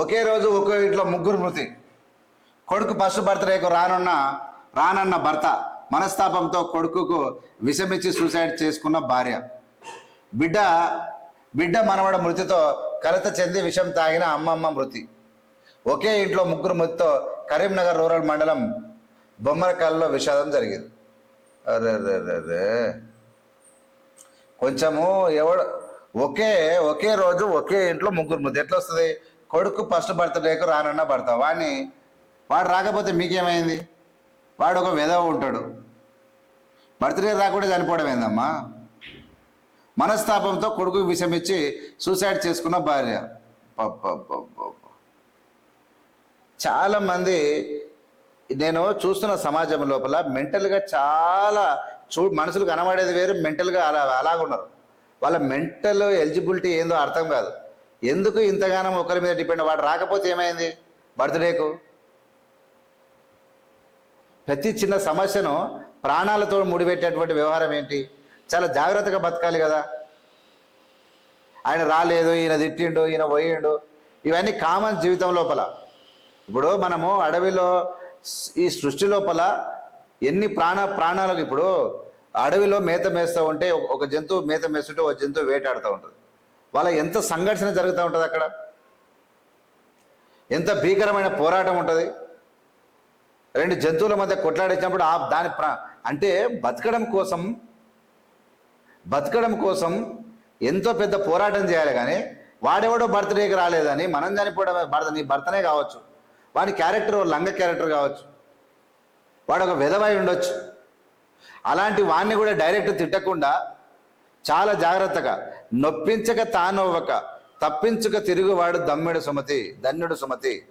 ఒకే రోజు ఒకే ఇంట్లో ముగ్గురు మృతి. కొడుకు ఫస్ట్ బర్త్డేకు రానున్న రానన్న భర్త మనస్తాపంతో కొడుకుకు విషమిచ్చి సూసైడ్ చేసుకున్న భార్య. బిడ్డ బిడ్డ మనవడ మృతితో కలత చెంది విషం తాగిన అమ్మమ్మ మృతి. ఒకే ఇంట్లో ముగ్గురు మృతితో కరీంనగర్ రూరల్ మండలం బొమ్మరకాల్లో విషాదం జరిగింది. అరే రే అరే అరే. కొంచెము ఎవడు ఒకే ఒకే రోజు ఒకే ఇంట్లో ముగ్గురు మృతి. ఎట్లా వస్తుంది కొడుకు ఫస్ట్ బర్త్డేకు రానన్నా పడతావు. వాడిని వాడు రాకపోతే మీకేమైంది? వాడు ఒక విధవ ఉంటాడు. బర్త్డే రాకుండా చనిపోవడం ఏందమ్మా? మనస్తాపంతో కొడుకు విషయం ఇచ్చి సూసైడ్ చేసుకున్న భార్య. చాలామంది నేను చూస్తున్న సమాజం లోపల మెంటల్గా చాలా చూ మనుషులు కనబడేది వేరు మెంటల్గా అలా అలాగున్నారు. వాళ్ళ మెంటల్ ఎలిజిబిలిటీ ఏందో అర్థం కాదు. ఎందుకు ఇంతగానం ఒకరి మీద డిపెండ్ వాడు రాకపోతే ఏమైంది? బర్త్డేకు. ప్రతి చిన్న సమస్యను ప్రాణాలతో ముడిపెట్టేటువంటి వ్యవహారం ఏంటి? చాలా జాగ్రత్తగా బతకాలి కదా. ఆయన రాలేదు ఈయన తిట్టిండు ఈయన పోయిండు. ఇవన్నీ కామన్ జీవితం లోపల. ఇప్పుడు మనము అడవిలో ఈ సృష్టి లోపల ఎన్ని ప్రాణ ప్రాణాలకు ఇప్పుడు అడవిలో మేత మేస్తూ ఉంటే ఒక జంతువు మేత మేస్తుంటే ఒక జంతువు వేటాడుతూ ఉంటుంది. వాళ్ళ ఎంత సంఘర్షణ జరుగుతూ ఉంటుంది అక్కడ? ఎంత భీకరమైన పోరాటం ఉంటుంది? రెండు జంతువుల మధ్య కొట్లాడించినప్పుడు ఆ దాని ప్రా అంటే బతకడం కోసం బతకడం కోసం ఎంతో పెద్ద పోరాటం చేయాలి కానీ వాడెవడో బర్త్డేకి రాలేదని మనం చనిపోవడం భర్త నీ భర్తనే కావచ్చు. వాడి క్యారెక్టర్ లంగ క్యారెక్టర్ కావచ్చు. వాడు ఒక విధవై ఉండొచ్చు. అలాంటి వాడిని కూడా డైరెక్ట్ తిట్టకుండా చాలా జాగ్రత్తగా. నొప్పించక తానవ్వక తప్పించుక తిరుగువాడు దమ్ముడు సుమతి ధన్యుడు సుమతి.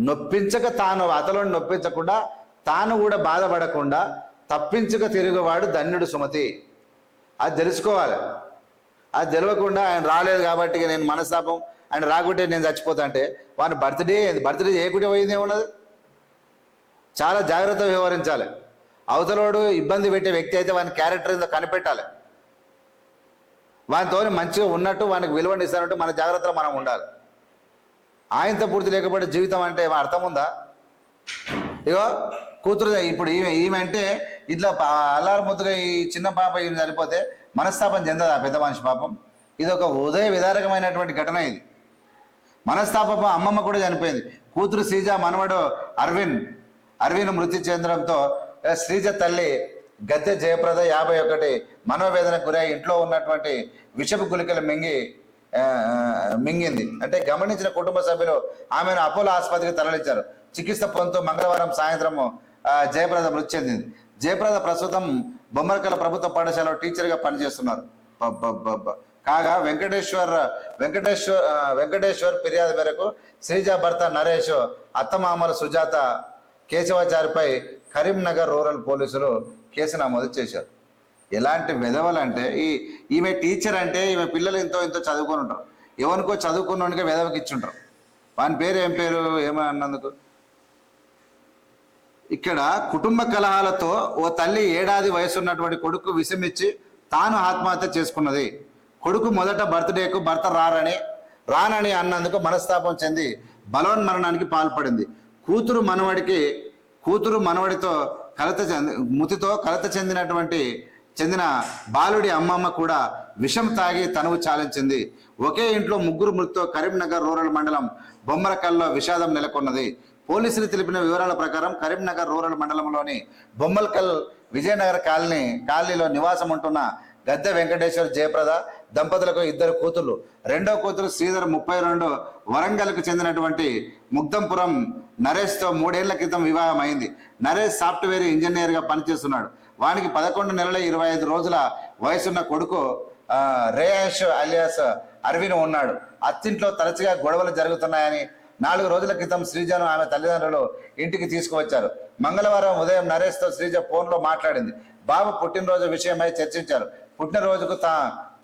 నొప్పించక తాను అతలను నొప్పించకుండా తాను కూడా బాధపడకుండా తప్పించుక తిరుగువాడు ధన్యుడు సుమతి. అది తెలుసుకోవాలి. అది తెలియకుండా ఆయన రాలేదు కాబట్టి నేను మనస్తాపం ఆయన రాకుంటే నేను చచ్చిపోతా అంటే వాని బర్త్డే బర్త్డే చేయకుంటే పోయింది ఏమున్నది? చాలా జాగ్రత్తగా వ్యవహరించాలి. అవతలోడు ఇబ్బంది పెట్టే వ్యక్తి అయితే వాని క్యారెక్టర్ ఏదో కనిపెట్టాలి. వానితో మంచిగా ఉన్నట్టు వానికి విలువని ఇస్తానంటూ మన జాగ్రత్తలో మనం ఉండాలి. ఆయనతో పూర్తి లేకపోతే జీవితం అంటే ఏమో అర్థం ఉందా? ఇగో కూతురు ఇప్పుడు ఈమె ఈమె అంటే ఇట్లా పా- అల్లారు ముద్దుగా ఈ చిన్న పాప ఈమె చనిపోతే మనస్తాపం చెందదు ఆ పెద్ద మనిషి పాపం? ఇది ఒక ఉదయ విదారకమైనటువంటి ఘటన ఇది. మనస్తాపం అమ్మమ్మ కూడా చనిపోయింది. కూతురు శ్రీజ మనవడు అరవింద్ అరవింద్ మృతి చెందడంతో శ్రీజ తల్లి గద్దె జయప్రద యాభై ఒకటి మనోవేదనకు గురై ఇంట్లో ఉన్నటువంటి విషపు గులికలు మింగి మింగింది. అంటే గమనించిన కుటుంబ సభ్యులు ఆమెను అపోలో ఆసుపత్రికి తరలించారు. చికిత్స పొందుతూ మంగళవారం సాయంత్రం జయప్రద మృతి చెందింది. జయప్రద ప్రస్తుతం బొమ్మరకల ప్రభుత్వ పాఠశాలలో టీచర్గా పనిచేస్తున్నారు. కాగా వెంకటేశ్వర్ వెంకటేశ్వర్ వెంకటేశ్వర్ ఫిర్యాదు మేరకు శ్రీజ భర్త నరేష్ అత్తమామల సుజాత కేశవాచారిపై కరీంనగర్ రూరల్ పోలీసులు కేసు నమోదు చేశారు. ఎలాంటి వెధవలంటే ఈ ఈమె టీచర్ అంటే ఈమె పిల్లలు ఎంతో ఎంతో చదువుకొని ఉంటారు. ఎవరికో చదువుకున్నోనికే వెధవకి ఇచ్చుంటారు. వాని పేరు ఏం పేరు ఏమని అన్నందుకు? ఇక్కడ కుటుంబ కలహాలతో ఓ తల్లి ఏడాది వయసున్నటువంటి కొడుకు విషమిచ్చి తాను ఆత్మహత్య చేసుకున్నది. కొడుకు మొదట బర్త్డేకు భర్త రారని రానని అన్నందుకు మనస్తాపం చెంది బలవన్మరణానికి పాల్పడింది. కూతురు మనవడికి కూతురు మనవడితో కలత చెంది ముతితో కలత చెందినటువంటి చెందిన బాలుడి అమ్మమ్మ కూడా విషం తాగి తనువు చాలించింది. ఒకే ఇంట్లో ముగ్గురు మృతితో కరీంనగర్ రూరల్ మండలం బొమ్మరకల్లో విషాదం నెలకొన్నది. పోలీసులు తెలిపిన వివరాల ప్రకారం కరీంనగర్ రూరల్ మండలంలోని బొమ్మల్కల్ విజయనగర్ కాలనీ కాలనీలో నివాసం ఉంటున్న గద్దె వెంకటేశ్వర్ జయప్రద దంపతులకు ఇద్దరు కూతుర్లు. రెండో కూతురు శ్రీధర్ ముప్పై రెండు వరంగల్కు చెందినటువంటి ముగ్ధంపురం నరేష్తో మూడేళ్ళ క్రితం వివాహం అయింది నరేష్ సాఫ్ట్వేర్ ఇంజనీర్గా పనిచేస్తున్నాడు. వానికి పదకొండు నెలల ఇరవై ఐదు రోజుల వయసున్న కొడుకు రేయాష్ అలియాస్ అరవిన్ ఉన్నాడు. అత్తింట్లో తరచుగా గొడవలు జరుగుతున్నాయని నాలుగు రోజుల క్రితం శ్రీజను ఆమె తల్లిదండ్రులు ఇంటికి తీసుకువచ్చారు. మంగళవారం ఉదయం నరేష్తో శ్రీజ ఫోన్లో మాట్లాడింది. బాబు పుట్టినరోజు విషయమై చర్చించారు. పుట్టినరోజుకు తా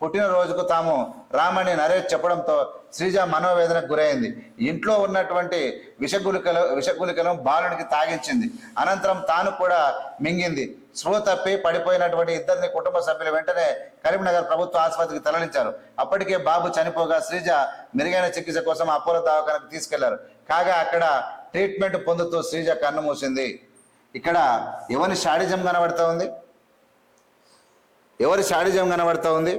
పుట్టినరోజుకు తాము రామని నరేష్ చెప్పడంతో శ్రీజ మనోవేదనకు గురైంది. ఇంట్లో ఉన్నటువంటి విషగులికలు విషగులికలను బాలునికి తాగించింది. అనంతరం తాను కూడా మింగింది. స్పృహ తప్పి పడిపోయినటువంటి ఇద్దరిని కుటుంబ సభ్యులు వెంటనే కరీంనగర్ ప్రభుత్వ ఆసుపత్రికి తరలించారు. అప్పటికే బాబు చనిపోగా శ్రీజ మెరుగైన చికిత్స కోసం అపోలో దవాఖానకు తీసుకెళ్ళారు. కాగా అక్కడ ట్రీట్మెంట్ పొందుతూ శ్రీజ కన్ను మూసింది. ఇక్కడ ఎవరి షాడిజం కనబడుతూ ఉంది? ఎవరి షాడిజం కనబడుతూ ఉంది?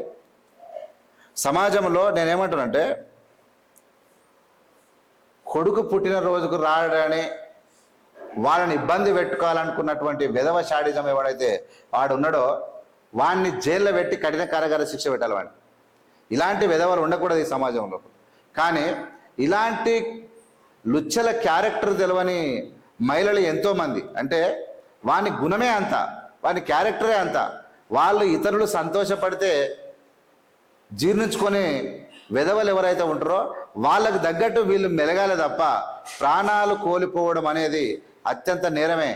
సమాజంలో నేనేమంటానంటే కొడుకు పుట్టిన రోజుకు రాడని వాళ్ళని ఇబ్బంది పెట్టుకోవాలనుకున్నటువంటి విధవ షాడిజం ఎవడైతే వాడు ఉన్నాడో వాడిని జైల్లో పెట్టి కఠిన కారాగార శిక్ష పెట్టాలి వాడిని ఇలాంటి విధవలు ఉండకూడదు ఈ సమాజంలో. కానీ ఇలాంటి లుచ్చల క్యారెక్టర్ తెలవని మహిళలు ఎంతోమంది. అంటే వాని గుణమే అంత వాని క్యారెక్టరే అంత. వాళ్ళు ఇతరులు సంతోషపడితే జీర్ణించుకొని విధవలు ఎవరైతే ఉంటారో వాళ్ళకు తగ్గట్టు వీళ్ళు మెలగాలి తప్ప ప్రాణాలు కోల్పోవడం అనేది అత్యంత నేరమే.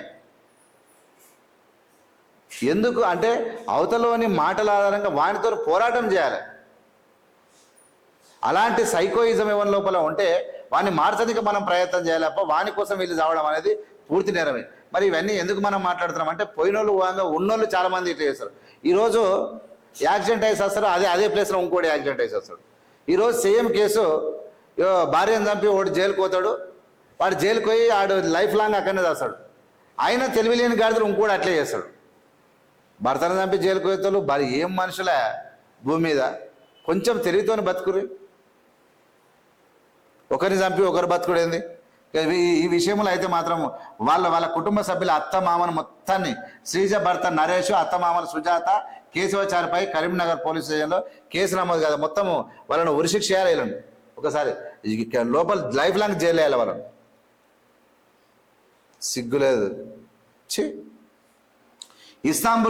ఎందుకు అంటే అవతలోని మాటల ఆధారంగా వానితో పోరాటం చేయాలి. అలాంటి సైకోయిజం ఎవరి లోపల ఉంటే వాని మార్చడానికి మనం ప్రయత్నం చేయాలి తప్ప వాని కోసం వీళ్ళు చావడం అనేది పూర్తి నేరమే. మరి ఇవన్నీ ఎందుకు మనం మాట్లాడుతున్నాం అంటే పోయినోళ్ళు ఉన్నోళ్ళు చాలామంది ఇట్లా చేస్తారు. ఈరోజు యాక్సిడెంట్ అయ్యి వస్తాడు అదే అదే ప్లేస్లో ఇంకోటి యాక్సిడెంట్ అయి వస్తాడు ఈరోజు సేమ్ కేసు భార్యను చంపి ఒకటి జైలుకి పోతాడు. వాడు జైలుకి పోయి ఆడు లైఫ్ లాంగ్ అక్కడనే చేస్తాడు ఆయన తెలివి లేని గాడిదలు ఇంకోటి అట్లే చేస్తాడు. భర్తను చంపి జైలుకి పోతాడు భార్య ఏం మనుషులే భూమి మీద. కొంచెం తెలివితోని బతుకురి ఒకరిని చంపి ఒకరు బతుకుడేంది ఈ విషయంలో అయితే మాత్రం వాళ్ళ వాళ్ళ కుటుంబ సభ్యుల అత్త మామను మొత్తాన్ని శ్రీజ భర్త నరేష్ అత్త మామను సుజాత కేశవాచారిపై కరీంనగర్ పోలీస్ స్టేషన్లో కేసు నమోదు కదా. మొత్తము వాళ్ళను ఉరిశిక్ష చేయాలి వీళ్ళని. ఒకసారి లోపల లైఫ్ లాంగ్ జైలు వేయాలి వాళ్ళని. సిగ్గులేదు ఛీ! ఇస్తాంబుల్